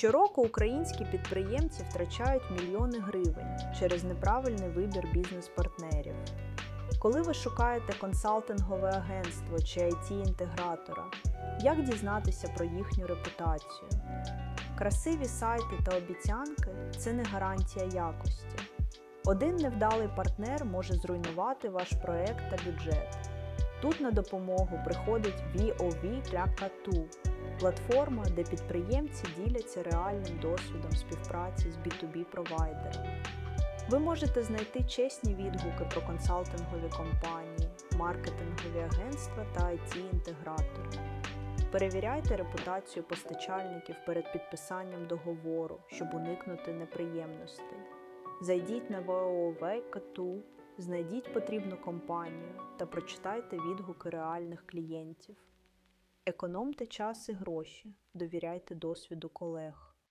Щороку українські підприємці втрачають мільйони гривень через неправильний вибір бізнес-партнерів. Коли ви шукаєте консалтингове агентство чи IT-інтегратора, як дізнатися про їхню репутацію? Красиві сайти та обіцянки це не гарантія якості. Один невдалий партнер може зруйнувати ваш проект та бюджет. Тут на допомогу приходить VOV для КАТУ платформа, де підприємці діляться реальним досвідом співпраці з B2B провайдерами. Ви можете знайти чесні відгуки про консалтингові компанії, маркетингові агентства та IT-інтегратори. Перевіряйте репутацію постачальників перед підписанням договору, щоб уникнути неприємностей. Зайдіть на ВОВ знайдіть потрібну компанію та прочитайте відгуки реальних клієнтів. Економте час і гроші, довіряйте досвіду колег.